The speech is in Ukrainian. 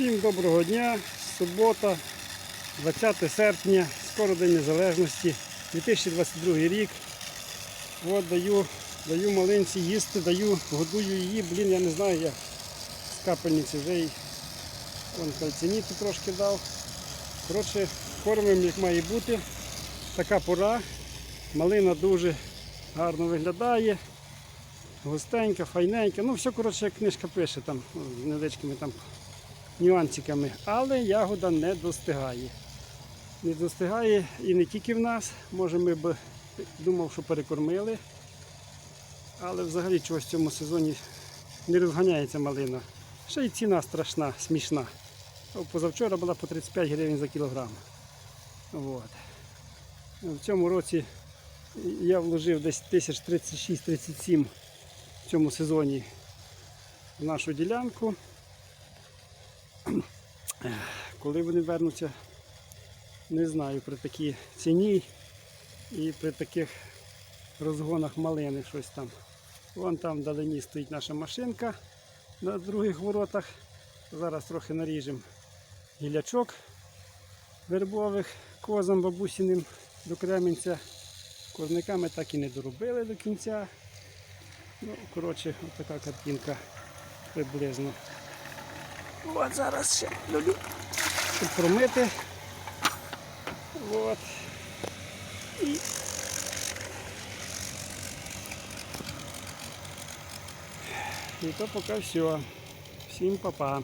Всім доброго дня. Субота, 20 серпня, скоро День Незалежності, 2022 рік. От даю, даю малинці їсти, даю, годую її. Блін, я не знаю, я з капельниці вже вон кальциніту трошки дав. Коротше, кормимо як має бути. Така пора. Малина дуже гарно виглядає. Густенька, файненька. Ну, все, коротше, як книжка пише, там, ну, невеличкими там нюансиками. Але ягода не достигає. Не достигає і не тільки в нас. Може ми б думав, що перекормили. Але взагалі чогось в цьому сезоні не розганяється малина. Ще й ціна страшна, смішна. Позавчора була по 35 гривень за кілограм. От. В цьому році я вложив десь 1036-37 в цьому сезоні в нашу ділянку. Коли вони вернуться, не знаю, при такій ціні і при таких розгонах малини щось там. Вон там вдалині стоїть наша машинка на других воротах. Зараз трохи наріжемо гілячок вербових козам бабусіним до Кременця. Козниками так і не доробили до кінця. Ну, коротше, от така картинка приблизно. От зараз ще люблю щоб промити. От. І... І то поки все. Всім па-па.